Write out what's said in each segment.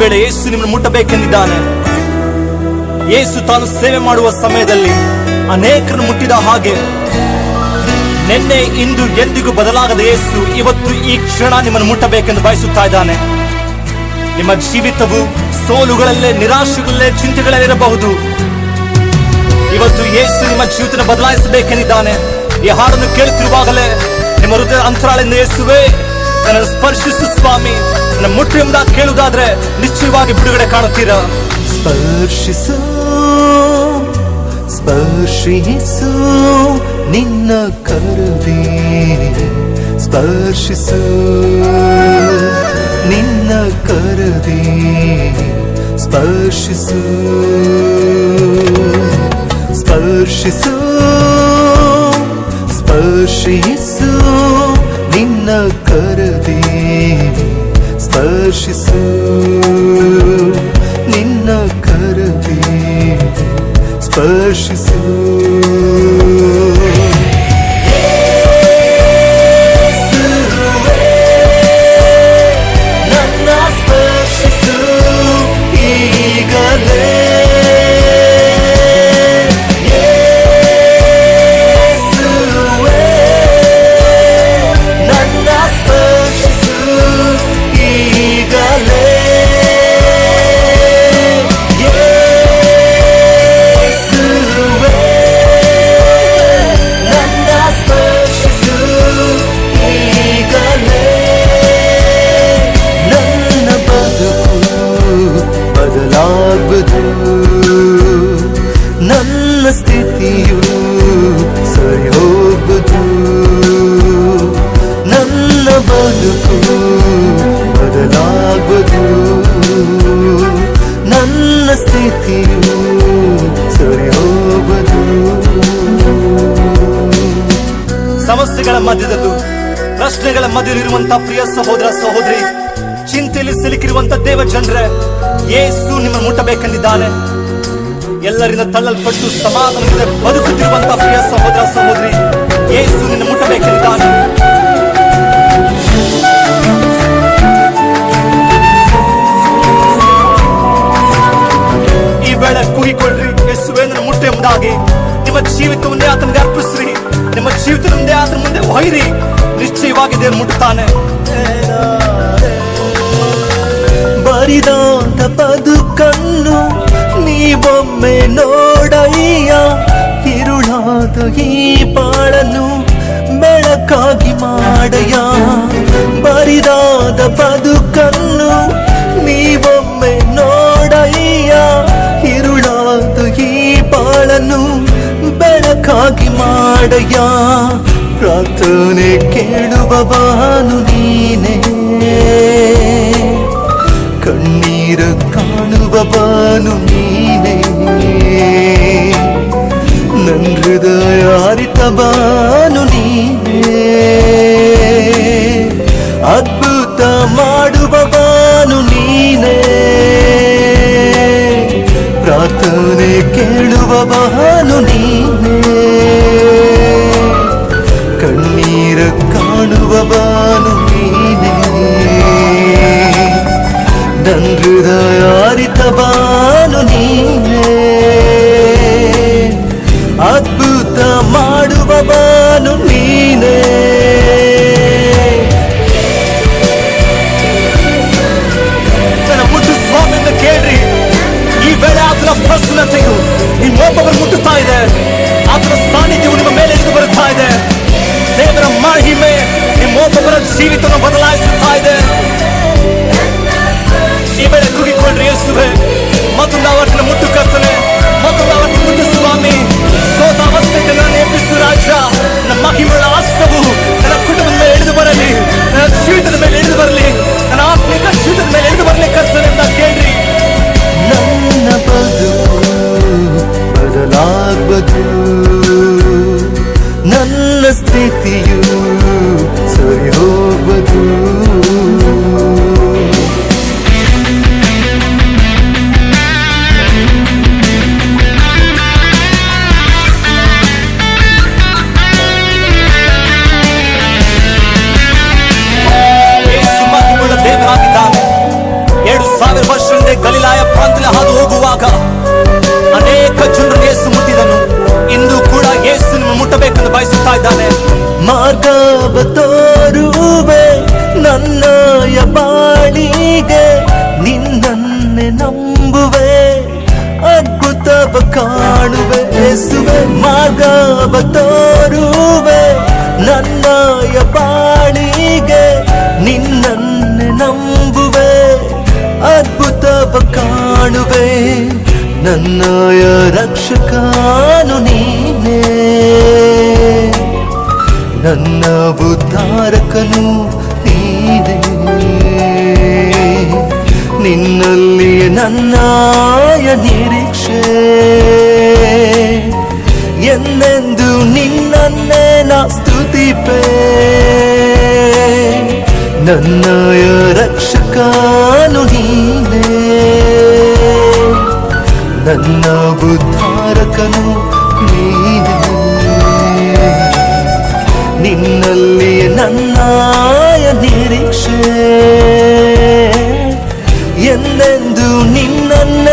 ವೇಳೆ ಯೇಸು ನಿಮ್ಮನ್ನು ಮುಟ್ಟಬೇಕೆಂದಿದ್ದಾನೆ. ಯೇಸು ತಾನು ಸೇವೆ ಮಾಡುವ ಸಮಯದಲ್ಲಿ ಅನೇಕರನ್ನು ಮುಟ್ಟಿದ ಹಾಗೆ ನಿನ್ನೆ, ಇಂದು, ಎಂದಿಗೂ ಬದಲಾಗದ ಯೇಸು ಇವತ್ತು ಈ ಕ್ಷಣ ನಿಮ್ಮನ್ನು ಮುಟ್ಟಬೇಕೆಂದು ಬಯಸುತ್ತಾ ಇದ್ದಾನೆ. ನಿಮ್ಮ ಜೀವಿತವು ಸೋಲುಗಳಲ್ಲೇ, ನಿರಾಶೆಗಳಲ್ಲೇ ಚಿಂತೆಗಳಲ್ಲಿರಬಹುದು ಇವತ್ತು ಯೇಸು ನಿಮ್ಮ ಜೀವಿತ ಬದಲಾಯಿಸಬೇಕೆಂದಿದ್ದಾನೆ. ಈ ಹಾಡನ್ನು ಕೇಳುತ್ತಿರುವಾಗಲೇ ನಿಮ್ಮ ಹೃದಯ ಅಂತರಾಳಿಂದ, ಯೇಸುವೆ ನನ್ನ ಸ್ಪರ್ಶಿಸು ಸ್ವಾಮಿ. ನನ್ನ ಮುಟ್ರಿಂದ ಕೇಳುವುದಾದ್ರೆ ನಿಶ್ಚಯವಾಗಿ ಬಿಡುಗಡೆ ಕಾಣುತ್ತೀರಾ? ಸ್ಪರ್ಶಿಸು ಸ್ಪರ್ಶಿಸು, ನಿನ್ನ ಕರುವೆ ಸ್ಪರ್ಶಿಸು, ನಿನ್ನ ಕರುವೆ ಸ್ಪರ್ಶಿಸು ಸ್ಪರ್ಶಿಸು ಸ್ಪರ್ಶಿಸು, ನಿನ್ನ ಕರುವೆ ಸ್ಪರ್ಶಿಸು. ನಿನ್ನ ಕರುವೆ ಸ್ಪರ್ಶಿಸು. ಸಮಸ್ಯೆಗಳ ಮಧ್ಯದಲ್ಲೂ ಪ್ರಶ್ನೆಗಳ ಮಧ್ಯದಲ್ಲಿರುವಂತಹ ಪ್ರಿಯ ಸಹೋದರ, ಸಹೋದರಿ, ಚಿಂತೆಯಲ್ಲಿ ಸಿಲುಕಿರುವಂತ ದೇವ ಜನರೇ ಏಸು ನಿಮ್ಮ ಮುಟ್ಟಬೇಕೆಂದಿದ್ದಾನೆ. ಎಲ್ಲರಿಂದ ತಳ್ಳಲ್ಪಟ್ಟು ಸಮಾಧಾನದಿಂದ ಬದುಕುತ್ತಿರುವಂತಹ ಪ್ರಿಯ ಸಹೋದರ, ಸಹೋದರಿ ಜೀವಿತವನ್ನೇ ಆತನಿಗೆ ಅರ್ಪಿಸ್ರಿ. ನಿಮ್ಮ ಜೀವಿತ ಮುಂದೆ ಆತನ ಮುಂದೆ ಒಯ್ರಿ. ನಿಶ್ಚಯವಾಗಿ ದೇವ್ರು ಮುಟ್ತಾನೆ. ಬರಿದಾಂತ ಬದುಕನ್ನು ನೀವೊಮ್ಮೆ ನೋಡಯ್ಯ. ಇರುಳಾದ ಈ ಬಾಳನ್ನು ಬೆಳಕಾಗಿ ಮಾಡಯ್ಯ. ಬರಿದಾದ ಬದುಕನ್ನು ಮಾಡಯ್ಯ ಪ್ರಾರ್ಥನೆ ಕೇಳುವವನು ನೀನೇ ಕಣ್ಣೀರ ಕಾಣುವವನು ನೀನೇ ನನ್ನ ಹೃದಯ ಅರಿತವನು ನೀನೇ ಅದ್ಭುತ ಮಾಡುವವನು ನೀನೇ ಪ್ರಾರ್ಥನೆ ಕೇಳುವವನು ಕಾಣುವವನು ನೀನೇ. ನನ್ನ ಹೃದಯ ಅರಿತವನು ನೀನೇ. Espíritu ಅದ್ಭುತವ ಕಾಣುವೆ, ಎಸುವೆ, ಮಾರ್ಗವ ತೋರುವೆ. ನನ್ನಯ ಬಾಳಿಗೆ ನಿನ್ನನ್ನು ನಂಬುವೆ. ಅದ್ಭುತವ ಕಾಣುವೆ, ನನ್ನಯ ರಕ್ಷಕಾನು ನೀನೇ. ನನ್ನ ಉದ್ಧಾರಕನು ನೀನೇ. ನಿನ್ನಲ್ಲಿ ನನ್ನಾಯ ನಿರೀಕ್ಷೆ ಎಂದೆಂದು ನಿನ್ನನ್ನೇ ನಾ ಸ್ತುತಿಪೆ. ನನ್ನಯ ರಕ್ಷಕನು ನೀನೇ. ನನ್ನ ಉದ್ಧಾರಕನು ನೀನೇ. ನಿನ್ನಲ್ಲಿ ನನ್ನಾಯ ನಿರೀಕ್ಷೆ. ಎಂದೆಂದು ನಿನ್ನನ್ನೇ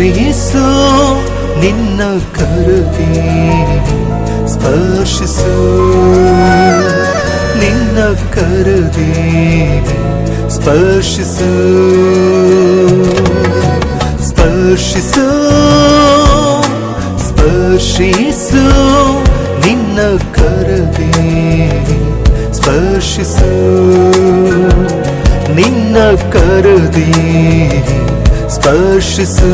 ಸ್ಪರ್ಶಿಸು ನಿನ್ನ ಕರುದಿ ಸ್ಪರ್ಶಿಸು. ನಿನ್ನ ಕರುದಿ ಸ್ಪರ್ಶಿಸು. ಸ್ಪರ್ಶಿಸು ಸ್ಪರ್ಶಿಸು ನಿನ್ನ ಕರದೆ ಸ್ಪರ್ಶಿಸು. ನಿನ್ನ ಕರದೆ ಸ್ಪರ್ಶಿಸು